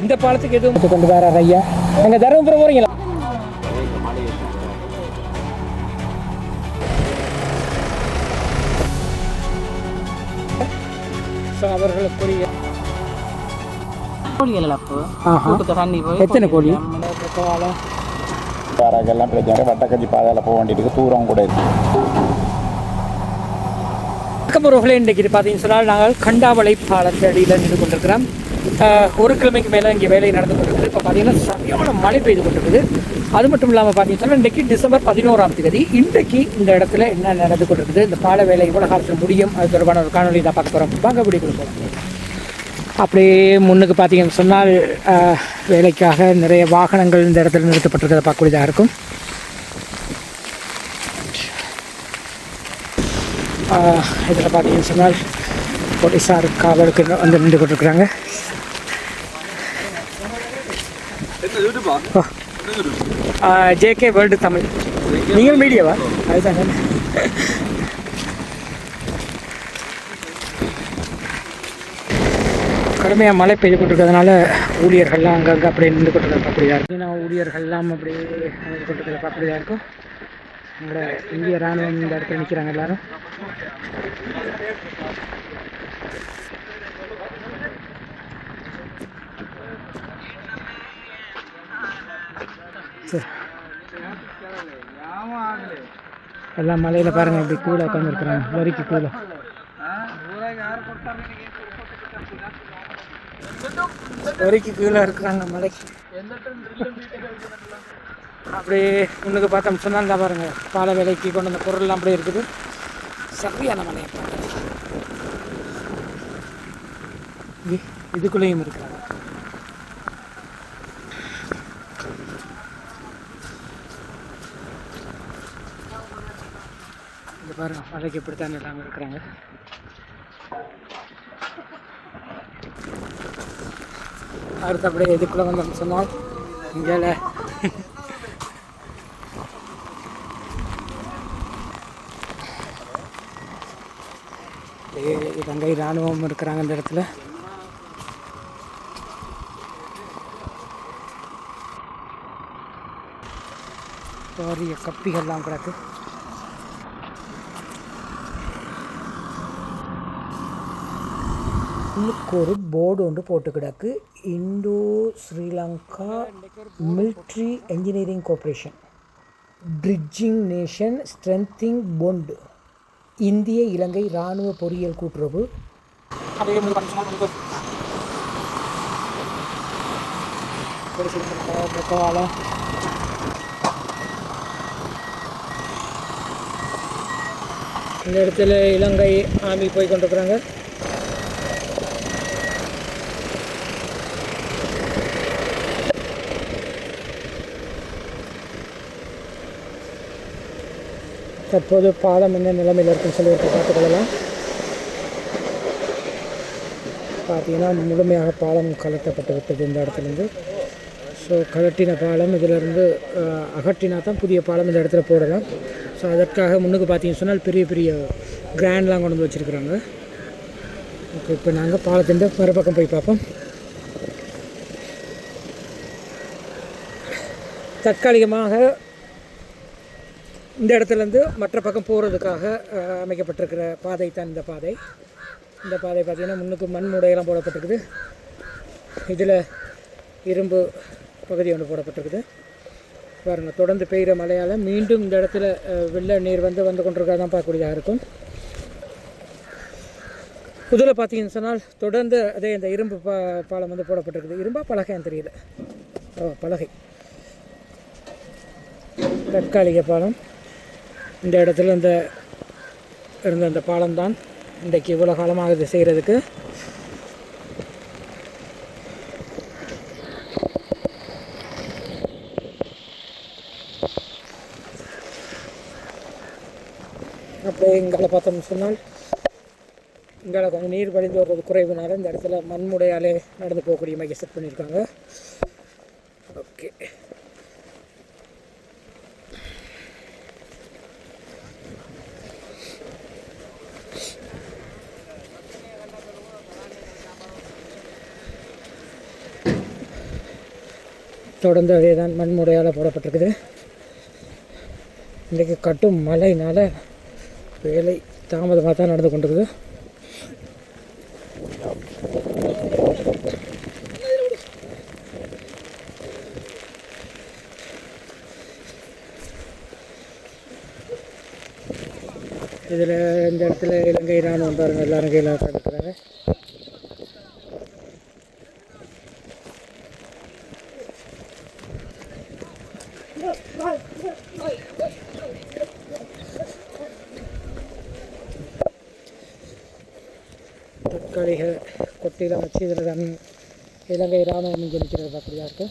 இந்த பாலத்துக்கு எதுவும் கொண்டு வர ஐயா. அங்கே தருமபுரம் போகிறீங்களா அவர்களுக்குரிய எத்தனை கோழி? யாராக்கெல்லாம் பிரச்சனை வட்டக்கஞ்சி பாதையில் போக வேண்டியதுக்கு தூரம் கூட இருக்கு. வணக்கம் உறவுகளே. இன்றைக்கு இது பார்த்தீங்கன்னு சொன்னால் நாங்கள் கண்டாவளை பாலத்து அடியில் நின்று கொண்டிருக்கிறோம். ஒரு கிழமைக்கு மேலே இங்கே வேலை நடந்து கொண்டிருக்குது இப்போ பார்த்தீங்கன்னா சரியான மழை பெய்து கொண்டிருக்குது. அது மட்டும் இல்லாமல் பார்த்தீங்கன்னா சொன்னால் இன்றைக்கு டிசம்பர் பதினோராம் தேதி இன்றைக்கு இந்த இடத்துல என்ன நடந்து கொண்டிருக்குது? இந்த பால வேலை எவ்வளோ காலத்தில் முடியும். அது தொடர்பான ஒரு காணொலி தான் பார்க்க போகிறோம் வாங்க அப்படி கொடுப்போம் அப்படியே முன்னுக்கு பார்த்தீங்கன்னு சொன்னால் வேலைக்காக நிறைய வாகனங்கள் இந்த இடத்துல நிறுத்தப்பட்டிருக்கிறத பார்க்கக்கூடியதாக இருக்கும். இதில் பார்த்தீங்கன்னு சொன்னால் போலீஸார் காவலுக்கு வந்து நின்று கொண்டிருக்கிறாங்க. ஜேகே வேர்ல்டு தமிழ் நீங்கள் மீடியாவா அதுதாங்க கடுமையாக மழை பெய்து கொண்டிருக்கிறதுனால ஊழியர்கள்லாம் அங்கங்கே அப்படியே நின்று கொண்டிருக்கிற பார்க்கக்கூடியதாக இருக்கும் ஏன்னா ஊழியர்கள்லாம் அப்படியே நின்று கொண்டிருக்கிற பார்க்கக்கூடியதாக இருக்கும் எங்களோட இந்திய ராணுவம் இந்த இடத்துல நிற்கிறாங்க எல்லாரும் சரி. எல்லாம் மலையில் பாருங்கள் இப்படி கீழே உட்காந்துருக்குறாங்க வரிக்கு கீழே. வரிக்கு கீழே இருக்கிறாங்க மலைக்கு. அப்படியே முன்னுக்கு பார்த்தோம் சொன்னால் இந்த பாருங்க. பாலை விலைக்கு கொண்டு வந்த பொருள்லாம் அப்படியே இருக்குது. சரியான மலையை இதுக்குள்ளேயும் இருக்கிறாங்க. பாருங்க மலைக்கு இப்படித்தான் எல்லாமே இருக்கிறாங்க. அடுத்து அப்படியே இதுக்குள்ளே வந்தோம்னு சொன்னால் இங்கே இலங்கை இராணுவம் இருக்கிறாங்க இந்த இடத்துல. பாரிய கப்பிகள்லாம் கிடக்கு. உள்ளுக்கு ஒரு போர்டு ஒன்று போட்டு கிடக்கு. Indo Sri Lanka military engineering cooperation bridging nation strengthening bond இந்திய இலங்கை இராணுவ பொறியியல் கூட்டுறவு. இந்த இடத்துல இலங்கை ஆர்மி போய் கொண்டிருக்கிறாங்க. தற்போது பாலம் என்ன நிலைமையில் இருக்குன்னு சொல்லி இப்போ பார்த்துக்கொள்ளலாம். பார்த்தீங்கன்னா முழுமையாக பாலம் கலட்டப்பட்டு விட்டது இந்த இடத்துலேருந்து. ஸோ கலட்டின பாலம் இதிலிருந்து அகற்றினா தான் புதிய பாலம் இந்த இடத்துல போடலாம். ஸோ அதற்காக முன்னுக்கு பார்த்தீங்கன்னு சொன்னால் பெரிய பெரிய கிராண்ட்லாம் கொண்டு வந்து வச்சுருக்குறாங்க. ஓகே இப்போ நாங்கள் பாலத்தின் மறுபக்கம் போய் பார்ப்போம். தற்காலிகமாக இந்த இடத்துலேருந்து மற்ற பக்கம் போகிறதுக்காக அமைக்கப்பட்டிருக்கிற பாதை தான் இந்த பாதை. இந்த பாதை பார்த்திங்கன்னா முன்னுக்கு மண் மூடையெல்லாம் போடப்பட்டிருக்குது. இதில் இரும்பு பகுதி ஒன்று போடப்பட்டிருக்குது. பாருங்கள் தொடர்ந்து பெய்கிற மழையால் மீண்டும் இந்த இடத்துல வெள்ள நீர் வந்து வந்து கொண்டிருக்கிறதா தான் பார்க்கக்கூடியதாக இருக்கும். புதில் பார்த்தீங்கன்னு சொன்னால் தொடர்ந்து அதே இந்த இரும்பு பா பாலம் வந்து போடப்பட்டிருக்குது. இரும்பா பலகைன்னு தெரியல. ஓ பலகை. தற்காலிக பாலம். இந்த இடத்துல இந்த இருந்த அந்த பாலம்தான் இன்றைக்கு இவ்வளோ காலமாக இது செய்கிறதுக்கு. அப்படியே இங்கே பார்த்தோம்னு சொன்னால் இங்கே கொஞ்சம் நீர் வழிந்து வர்றது குறைவுனால இந்த இடத்துல மண்முடையாலே நடந்து போகக்கூடிய மாதிரி செட் பண்ணியிருக்காங்க. தொடர்ந்து அதே தான் மண்முடையால் போடப்பட்டிருக்குது. இன்றைக்கு கட்டும் மழையினால் வேலை தாமதமாக தான் நடந்து கொண்டிருக்குது. இதில் இந்த இடத்துல இலங்கை ராணுவம் பாருங்கள் எல்லாரும் கையில் இருக்கிறாங்க தற்காலிக கொட்டிலாம் வச்சு இதில் தான் இலங்கை ராணுவம் இங்கே நிற்கிறது பார்க்கக்கூடியா இருக்குது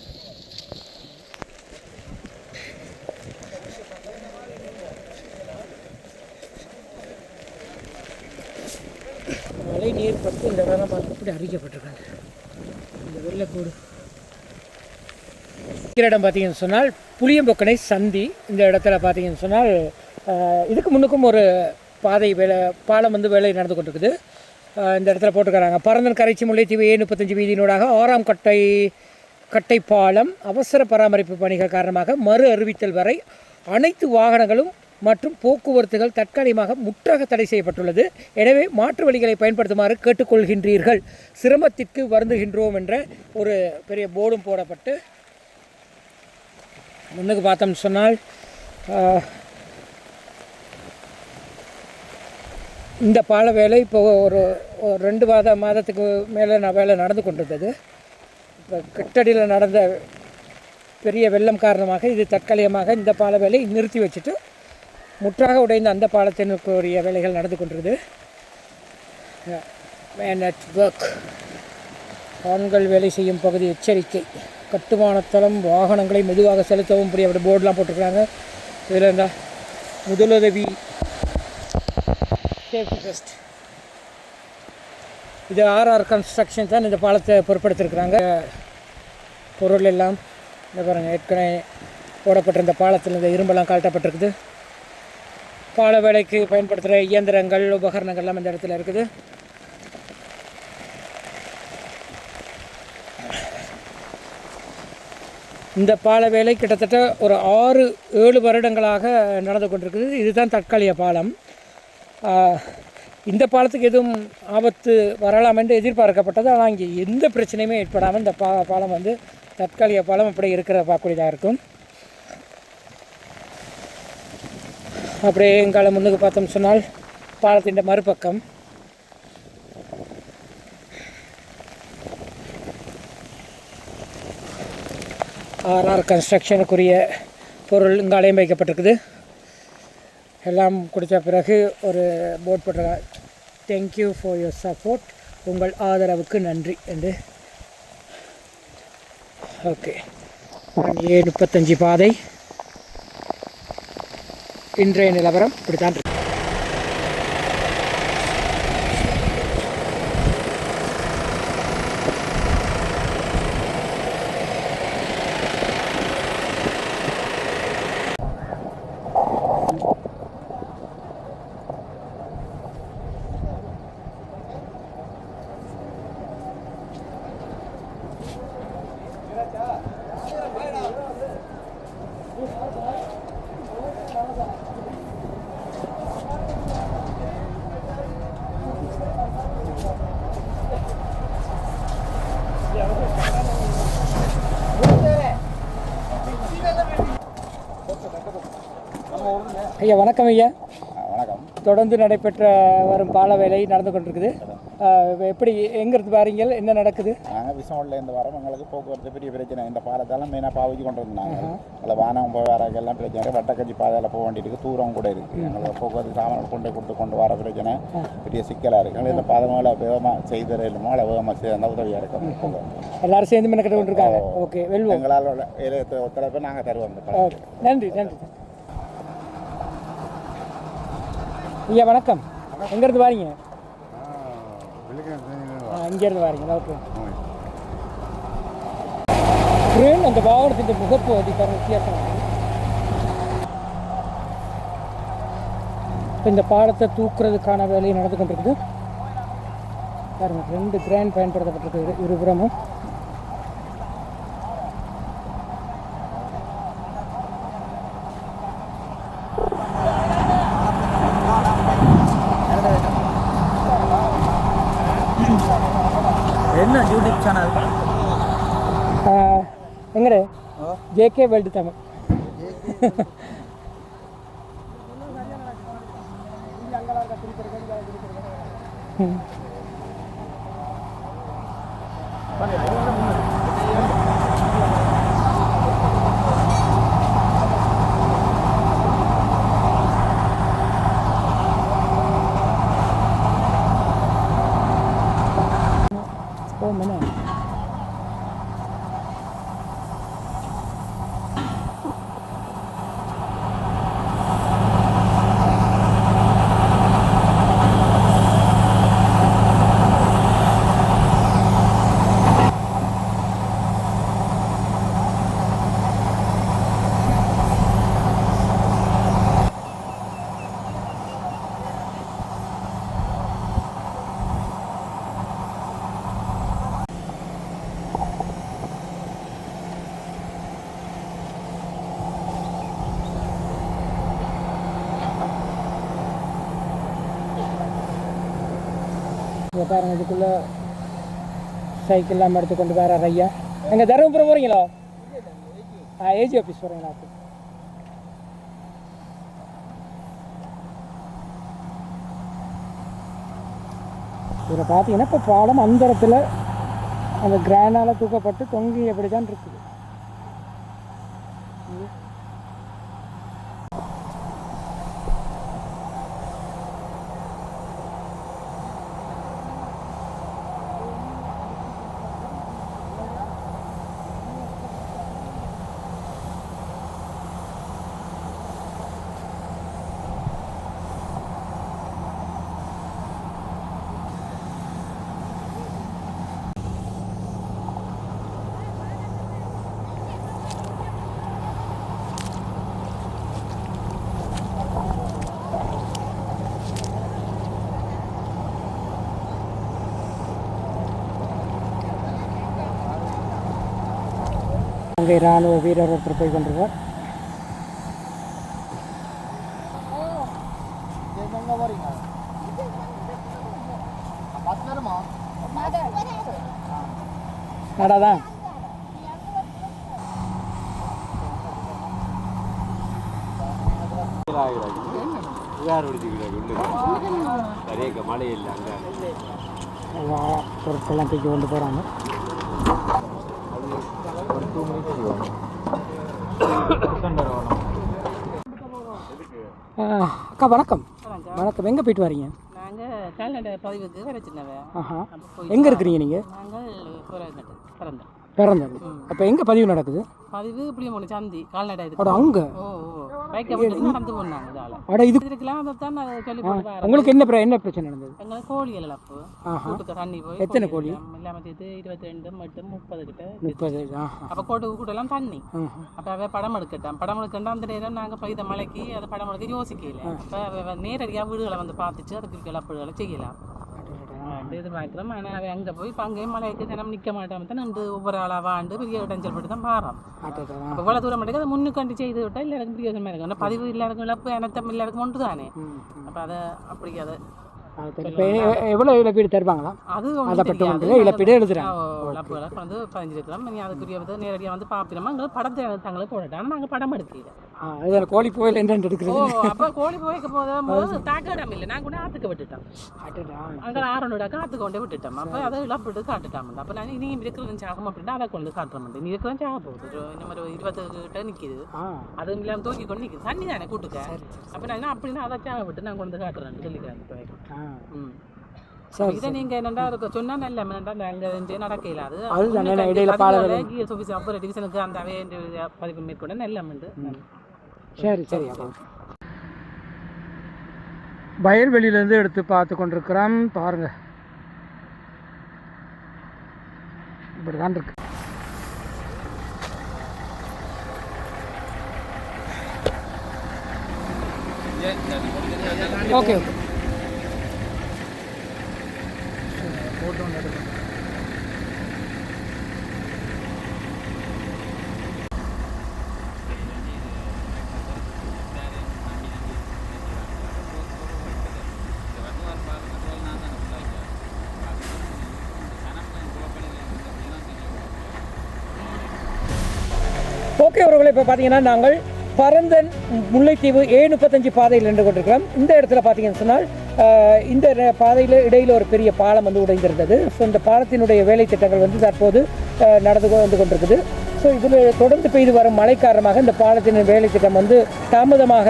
மழை நீர் பட்டு இந்த இடம் அப்படி அறிக்கப்பட்டிருக்காங்க இந்த வெள்ளக்கூடு. இருக்கிற இடம் பார்த்தீங்கன்னு சொன்னால் புளியம்பொக்கனை சந்தி இந்த இடத்துல பார்த்தீங்கன்னு சொன்னால் இதுக்கு முன்னுக்கும் ஒரு பாதை வேலை பாலம் வந்து வேலை நடந்து கொண்டிருக்குது. இந்த இடத்துல போட்டுக்கிறாங்க. பரந்தன் கரைச்சி முல்லைத்தீவு ஏ முப்பத்தஞ்சு வீதியினூடாக ஆறாம் கட்டை கட்டை பாலம் அவசர பராமரிப்பு பணிகள் காரணமாக மறு அறிவித்தல் வரை அனைத்து வாகனங்களும் மற்றும் போக்குவரத்துகள் தற்காலிகமாக முற்றாக தடை செய்யப்பட்டுள்ளது. எனவே மாற்று வழிகளை பயன்படுத்துமாறு கேட்டுக்கொள்கின்றீர்கள். சிரமத்திற்கு வருந்துகின்றோம் என்ற ஒரு பெரிய போர்டும் போடப்பட்டு முன்னுக்கு பார்த்தோம்னு சொன்னால் இந்த பால வேலை இப்போ ஒரு ஒரு ரெண்டு மாத மாதத்துக்கு மேலே நான் வேலை நடந்து கொண்டிருந்தது. இப்போ கிட்டடியில் நடந்த பெரிய வெள்ளம் காரணமாக இது தற்காலிகமாக இந்த பால வேலை நிறுத்தி வச்சுட்டு முற்றாக உடைந்த அந்த பாலத்தினுக்குரிய வேலைகள் நடந்து கொண்டிருது மேன் ஒர்க் ஆண்கள் வேலை செய்யும் பகுதி எச்சரிக்கை. கட்டுமானத்தளம் வாகனங்களை மெதுவாக செலுத்தவும் இப்படி அப்படி போர்டெலாம் போட்டிருக்கிறாங்க. இதில் இந்த முதலுதவி சேஃப்டி ஃபஸ்ட் இது ஆர்ஆர் கன்ஸ்ட்ரக்ஷன் தான் இந்த பாலத்தை பொருட்படுத்திருக்கிறாங்க. பொருள் எல்லாம் இந்த பாருங்கள் ஏற்கனவே போடப்பட்டிருந்த பாலத்தில் இந்த இரும்பெல்லாம் காட்டப்பட்டிருக்குது பால வேலைக்கு பயன்படுத்துகிற இயந்திரங்கள் உபகரணங்கள்லாம் இந்த இடத்துல இருக்குது. இந்த பால வேலை கிட்டத்தட்ட ஒரு ஆறு ஏழு வருடங்களாக நடந்து கொண்டிருக்குது. இதுதான் தற்காலிக பாலம். இந்த பாலத்துக்கு எதுவும் ஆபத்து வரலாம் என்று எதிர்பார்க்கப்பட்டது. ஆனால் இங்கே எந்த பிரச்சனையுமே ஏற்படாமல் இந்த பா பாலம் வந்து தற்காலிக பாலம் அப்படி இருக்கிற பார்க்கக்கூடியதாக இருக்கும். அப்படியே எங்கால முன்னுக்கு பார்த்தோம் சொன்னால் பாலத்தின் மறுபக்கம். ஆர்ஆர் கன்ஸ்ட்ரக்ஷனுக்குரிய பொருள் இங்காலையும் வைக்கப்பட்டிருக்குது. எல்லாம் குடித்த பிறகு ஒரு போர்ட் போட்டிருக்காங்க தேங்க்யூ ஃபார் யுவர் சப்போர்ட் உங்கள் ஆதரவுக்கு நன்றி என்று. ஓகே ஏ முப்பத்தஞ்சு பாதை. இன்றைய நிலவரம் இப்படித்தான் ஐயா வணக்கம் ஐயா. வணக்கம். தொடர்ந்து நடைபெற்ற வரும் பால வேலை நடந்து கொண்டிருக்குது. எப்படி எங்கிருந்து வாரீங்க? என்ன நடக்குது? நாங்கள் விசமோட்லேருந்து வரோம். எங்களுக்கு போக்குவரத்து பெரிய பிரச்சனை. இந்த பாலத்தெல்லாம் மெயினாக பாவிச்சு கொண்டு இருந்தாங்க அதில் வானம் போய் வரக்கெல்லாம் பிரச்சனை. வட்டக்கஞ்சி பாதையில் போக வேண்டியிருக்கு. தூரம் கூட இருக்குது எங்களுக்கு போக்குவரத்து சாமான் கொண்டு கொடுத்து கொண்டு வர பிரச்சனை. பெரிய சிக்கலாக இருக்குது இந்த பாதை மேலே வேகமாக செய்து இல்லமோ அதை வேகமாக செய்ய உதவியாக இருக்கும் எல்லாரும் சேர்ந்து மெனக்கிட்டு கொண்டிருக்காங்க. ஓகே வெல்வோம். எங்களால் ஒத்துழைப்பை நாங்கள் தருவோம் நன்றி நன்றி. ஐயா வணக்கம். எங்கேருந்து வாரீங்க? இங்கேருந்து வாரீங்களா ஓகே. ட்ரெயின் அந்த வாகனத்தின் முகப்பு அதிகாரம் வித்தியாசம் இப்போ இந்த பாலத்தை தூக்குறதுக்கான வேலை நடந்து கொண்டிருக்குது. பாருங்க ரெண்டு கிராண்ட் பயன்படுத்தப்பட்டிருக்கு இரு- இருபுறமும். ஜேகே வேர்ல்டு தமிழ் ம். ஓ மண்ணா இங்கே பாருங்க சைக்கிள் எல்லாம் எடுத்து கொண்டு வேற ஐயா. எங்கே தருமபுரம் போகிறீங்களோ ஆ ஏஜி ஆஃபீஸ் போகிறீங்களா அப்படி இதில் பார்த்தீங்கன்னா இப்போ பாலம் அந்த இடத்துல அந்த கிரானால் தூக்கப்பட்டு தொங்கி எப்படி தான் இருக்குது. அங்கே இராணுவ வீரர் ஒருத்தர் போய் கொண்டிருக்கார். நடாதான். பொருட்கள்லாம் தூக்கி கொண்டு போகிறாங்க அக்கா வணக்கம். வணக்கம். எங்கே போயிட்டு வரீங்க? நாங்கள் கால்நடை பதிவுக்கு வர சின்னவ ஆஹா. அப்போ போய் எங்கே இருக்கிறீங்க நீங்கள் நாங்கள் பிறந்தோம் பிறந்தது அப்போ எங்கே பதிவு நடக்குது? பதிவு இப்படி மூணு சந்தி கால்நடை அட அங்கே? ஓ நடந்து போனாங்க அட இது இதுக்கெல்லாம் அதை தான் நான் சொல்லி உங்களுக்கு என்ன என்ன பிரச்சனை நடந்தது? எங்களுக்கு கோழிகள் இழப்பு ஆஹா. தண்ணி போய் எத்தனை கோழி? இது இருபத்தி ரெண்டு மட்டும் முப்பது கிட்ட முப்பது அப்போ கோட்டு கூட்டெல்லாம் தண்ணி. அப்போ அவ படம் எடுக்கட்டான் படம் எடுக்கண்டா அந்த நேரம் நாங்கள் பெய்த மழைக்கு அதை படம் எடுக்க யோசிக்கல அப்போ அவ நேரடியாக வீடுகளை வந்து பார்த்துச்சு அதுக்கு இழப்புகளை செய்யலாம் எதிர்பார்க்கிறோம் ஆனால் அவன் அங்கே போய் இப்போ அங்கேயும் மழைக்கு ஜனம் நிற்க மாட்டாம தான் நின்று ஒவ்வொரு ஆளாக வாண்டு பெரிய இடைஞ்சல் பட்டு தான் அடடா. அப்போ இவ்வளோ தூரம் மட்டும் அதை முன்னுக்கண்டு செய்து விட்டால் எல்லாருக்கும் பிரியோசனமாக இருக்கும் ஆனால் பதிவு எல்லாருக்கும் இழப்பு எனத்தம் எல்லாருக்கும் ஒன்று தானே ம், ம். அப்போ அதை அப்படி அதை. இப்போ எவ்வளோ இழப்பீடு தருவாங்களா? அது அதை பட்டு இழப்பீடு எழுதுறாங்க. வந்து பதிஞ்சிருக்கிறோம் நீ அதுக்குரிய வந்து நேரடியாக வந்து பார்ப்பினோமா எங்களுக்கு படத்தை தங்களை போடட்டான் நாங்கள் படம் எடுக்கல. ஆ அதில் கோழி போயில் என்னென்னு ஓ எடுக்கிறது அப்போ கோழி போய்க்க போது தாக்க இடம் இல்லை. நான் கூட ஆற்றுக்கு விட்டுட்டோம். அங்கே ஆறனோட காத்து கொண்டே விட்டுட்டோம். அப்போ அதை இழப்பிட்டு காட்டுட்டாம அப்போ நான் நீ இருக்கிறது சாகம் அப்படின்னா அதை கொண்டு காட்டுறோம். நீ இருக்கிறது சாக போகுது. இன்னும் ஒரு இருபது கிட்ட நிற்கிது அதுவும் இல்லாமல் தூக்கி கொண்டு நிற்குது தண்ணி தானே கூட்டுக்க. அப்போ நான் என்ன அப்படின்னா அதை சாக விட்டு நான் கொண்டு காட்டுறேன் சரி இதை நீங்க என்னடா இருக்க சொன்னா நல்ல என்னடா அங்க இருந்து நடக்கல. அது அதுதான் இடையில அப்புறம் டிவிஷனுக்கு அந்த அவே பதிவு மேற்கொண்டு நல்ல உண்டு. சரி சரி வயல்வெளியிலேருந்து எடுத்து பார்த்து கொண்டிருக்கிறோம் பாருங்க. இப்படி தான் இருக்கு ஓகே ஓகே. ஓகே இப்போ பார்த்தீங்கன்னா நாங்கள் பரந்தன் முல்லைத்தீவு ஏ முப்பத்தஞ்சு பாதையில் நின்று கொண்டிருக்கிறோம். இந்த இடத்துல பார்த்தீங்கன்னு சொன்னால் இந்த பாதையில் இடையில் ஒரு பெரிய பாலம் வந்து உடைந்திருந்தது. ஸோ இந்த பாலத்தினுடைய வேலை திட்டங்கள் வந்து தற்போது நடந்து வந்து கொண்டிருக்குது. ஸோ இதில் தொடர்ந்து பெய்து வரும் மழை காரணமாக இந்த பாலத்தின் வேலை திட்டம் வந்து தாமதமாக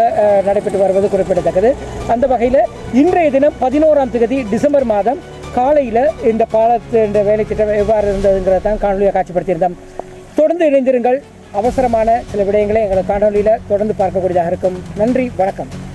நடைபெற்று வருவது குறிப்பிடத்தக்கது. அந்த வகையில் இன்றைய தினம் பதினோராம் தேதி டிசம்பர் மாதம் காலையில் இந்த பாலத்தின் வேலை திட்டம் எவ்வாறு இருந்ததுங்கிறத தான் காணொலியாக காட்சிப்படுத்தியிருந்தோம். தொடர்ந்து இணைந்திருங்கள். அவசரமான சில விடயங்களை எங்கள் காணொலியில் தொடர்ந்து பார்க்கக்கூடியதாக இருக்கும். நன்றி வணக்கம்.